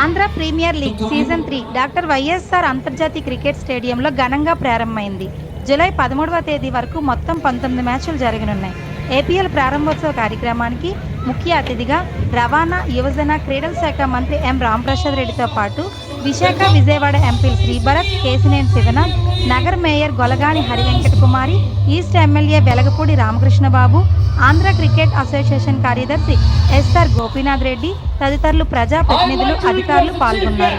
Andhra premier league season three doctor YSR అంతర్జాతీయ cricket స్టేడియంలో ఘనంగా ప్రారంభమైంది. జూలై పదమూడవ తేదీ వరకు మొత్తం పంతొమ్మిది మ్యాచ్లు జరగనున్నాయి. ఏపీఎల్ ప్రారంభోత్సవ కార్యక్రమానికి ముఖ్య అతిథిగా రవాణా యువజన క్రీడల శాఖ మంత్రి ఎం రాంప్రసాద్ రెడ్డితో పాటు విశాఖ విజయవాడ ఎంపీలు Sribharat Kesineni Sivanath Nagar mayor Golagani Harivenkata Kumari east MLA Velagapudi Ramakrishnababu Andhra cricket association కార్యదర్శి ఎస్ఆర్ గోపీనాథ్ రెడ్డి తదితరులు ప్రజాప్రతినిధులు అధికారులు పాల్గొన్నారు.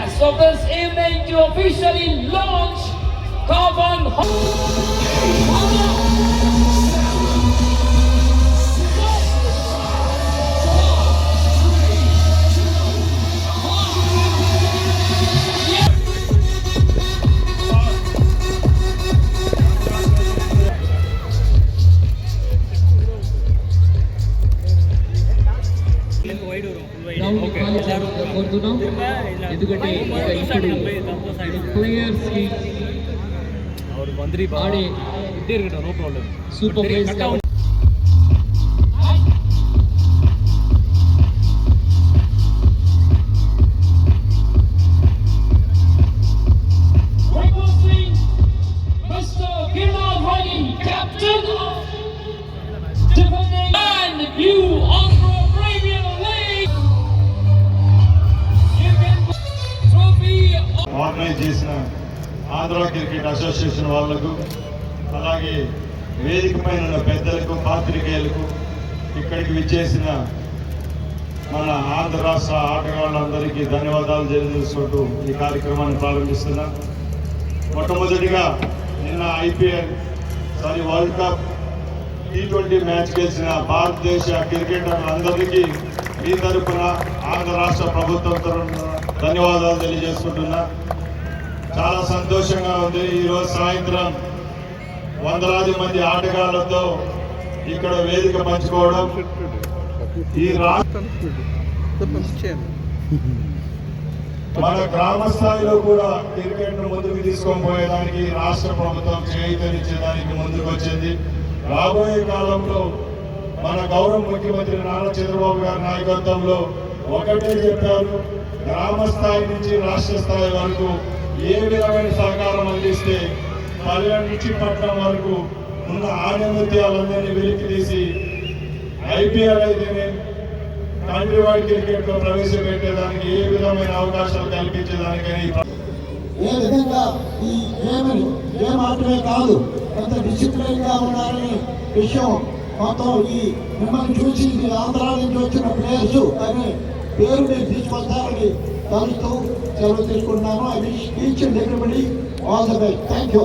ಇಲ್ಲಿಂದ ವೈಡ್ ఎందుకంటే ಅವ್ರು ಬಂದ್ರಿ ಬಾಡಿ ಇದ್ದೇ ಇರ್ಗಿಟ್ಟು no problem super place you organise చేసిన ఆంధ్ర క్రికెట్ అసోసియేషన్ వాళ్ళకు అలాగే వేదిక పైన ఉన్న పెద్దలకు పాత్రికేయులకు ఇక్కడికి విచ్చేసిన మన ఆంధ్ర రాష్ట్ర ఆటగాళ్ళందరికీ ధన్యవాదాలు తెలియజేసుకుంటూ ఈ కార్యక్రమాన్ని ప్రారంభిస్తున్నా. మొట్టమొదటిగా నిన్న IPL sorry world cup T twenty match గెలిచిన భారతదేశ క్రికెటర్లందరికీ మీ తరపున ఆంధ్ర రాష్ట్ర ప్రభుత్వం తరఫున ధన్యవాదాలు తెలియజేసుకుంటున్నా. చాలా సంతోషంగా ఉంది. ఈరోజు సాయంత్రం వందలాది మంది ఆటగాళ్ళతో ఇక్కడ వేదిక పంచుకోవడం. ఈ రాష్ట్రం మన గ్రామ స్థాయిలో కూడా క్రికెట్ను ముందుకు తీసుకొని పోయేదానికి రాష్ట్ర ప్రభుత్వం చేయితనిచ్చేదానికి ముందుకు వచ్చింది రాబోయే కాలంలో మన గౌరవ ముఖ్యమంత్రి నారా చంద్రబాబు గారి నాయకత్వంలో ఒకటే చెప్పారు. గ్రామ స్థాయి నుంచి రాష్ట్ర స్థాయి వరకు ఏ విధమైన సహకారం అందిస్తే పల్లె నుంచి పట్టణం వరకు ఉన్న ఆణిముత్యాలందరినీ వెలికి తీసి ఐపీఎల్ అయితేనే కంట్రీ వైడ్ క్రికెట్లో ప్రవేశపెట్టేదానికి ఏ విధమైన అవకాశాలు కల్పించేదానికని ఏ విధంగా ఈ గేమ్ని గేమ్ మాత్రమే కాదు కొంత డిసిప్లిన్గా ఉన్నారని విషయం మొత్తం ఈ మిమ్మల్ని చూసి ఆంధ్ర నుంచి వచ్చిన ప్లేయర్స్ అని పేరు మీరు తీసుకొస్తారని తలుస్తూ సెలవు తీసుకుంటున్నాను. I wish each and everybody all the best thank you